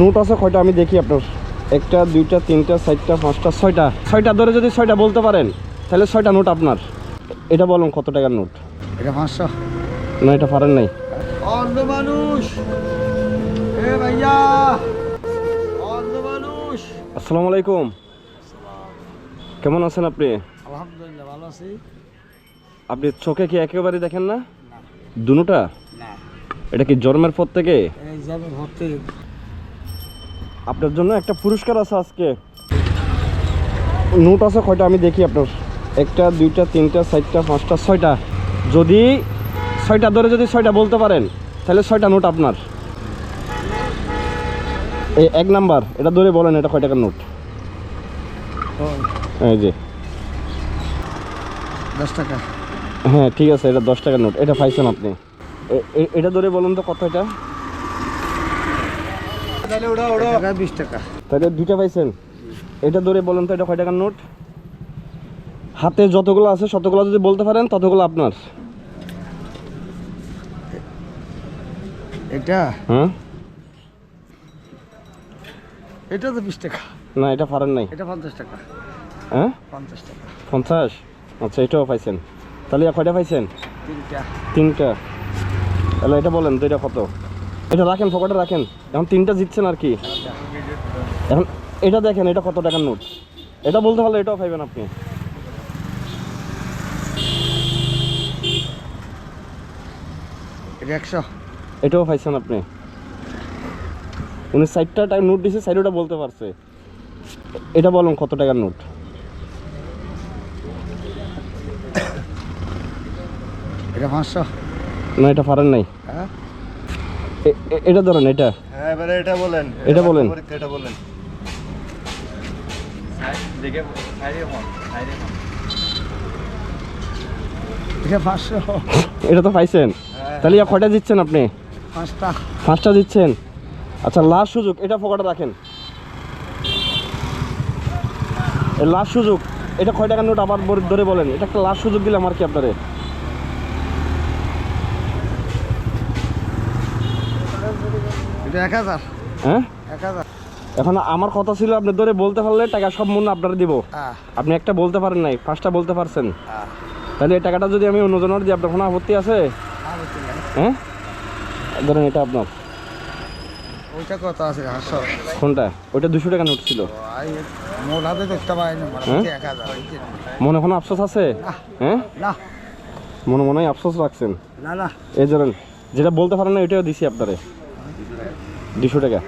Note আছে কয়টা আমি দেখি আপনার। একটা দুইটা তিনটা চারটা পাঁচটা ছয়টা। ছয়টা ধরে যদি ছয়টা বলতে পারেন তাহলে ছয়টা নোট আপনার। এটা বলুন কত টাকার নোট? এটা পাঁচশো। না এটা পারেন নাই। মানুষ। আসসালামু আলাইকুম। কেমন আছেন আপনি? আলহামদুলিল্লাহ ভালো আছি। আপনি চোখে কি একেবারে দেখেন না? দুটা এটা কি জন্মের পর থেকে? এই যাবে ভর্তি আপনার জন্য একটা পুরস্কার আছে আজকে। নোট আছে কয়টা? আমি দেখি আপনার। একটা দুইটা তিনটা চারটা পাঁচটা ছয়টা। যদি ছয়টা ধরে যদি ছয়টা বলতে পারেন তাহলে ছয়টা নোট আপনার। এই এক নাম্বার এটা ধরে বলেন এটা কয় টাকার নোট? এই যে। দশ টাকা। হ্যাঁ ঠিক আছে এটা দশ টাকার নোট। এটা পাইছেন আপনি। এটা ধরে বলুন তো কত এটা? টাকা বিশ টাকা। তাহলে দুইটা পাইছেন? এটা ধরে বলেন তো এটা কয় টাকার নোট? হাতে যতগুলো আছে ততগুলো যদি বলতে পারেন ততগুলো আপনার। এটা? হ্যাঁ? এটা তো বিশ টাকা। না এটা পারেন নাই। এটা পঞ্চাশ টাকা। হ্যাঁ? পঞ্চাশ টাকা। পঞ্চাশ? আচ্ছা এটাও পাইছেন। তাহলে কয়টা পাইছেন? তিনটা। তিনটা। তাহলে এটা বলেন তো এটা কত? এটা রাখেন পকেটে রাখেন। এখন তিনটা জিতছেন আর কি। এখন এটা দেখেন এটা কত টাকার নোট? এটা বলতে পারলে এটাও পাইবেন আপনি। একশো। এটাও পাইছেন আপনি। উনি সাইডটা টাকা নোট দিছে সাইডটা বলতে পারছে। এটা বলুন কত টাকার নোট? এটা পাঁচশো। না এটা পারেন নাই। হ্যাঁ? এটা ধরেন এটা। হ্যাঁ এবারে এটা বলেন। এটা বলেন। এটা বলেন। এটা এটা তো পাইছেন? তাহলে ইয়া কয়টা দিচ্ছেন আপনি? পাঁচটা। পাঁচটা দিচ্ছেন? আচ্ছা লাস্ট সুযোগ এটা পকেটে রাখেন। লাস্ট সুযোগ এটা কয় টাকার নোট আবার ধরে বলেন? এটা একটা লাস্ট সুযোগ দিলাম আর কি আপনারে এটা এক হাজার হ্যাঁ? এখন আমার কথা ছিল আপনি ধরে বলতে পারলে টাকা সব মূল্য আপনারা দিব। হ্যাঁ। আপনি একটা বলতে পারেন নাই পাঁচটা বলতে পারছেন। হ্যাঁ। তাহলে এই টাকাটা যদি আমি অন্যজনের দিই আপনার কোনো আপত্তি আছে? হ্যাঁ? ধরেন এটা আপনার। ওইটা কত আছে হাসো কোনটা? ওইটা দুশো টাকা নোট ছিল। মানে হ্যাঁ? মনে কোনো আফসোস আছে? হ্যাঁ? না। মনে মনে হয় আফসোস রাখছেন। না না। এই ধরেন যেটা বলতে পারেন না ওইটাও দিছি আপনারে। দুশো টাকা।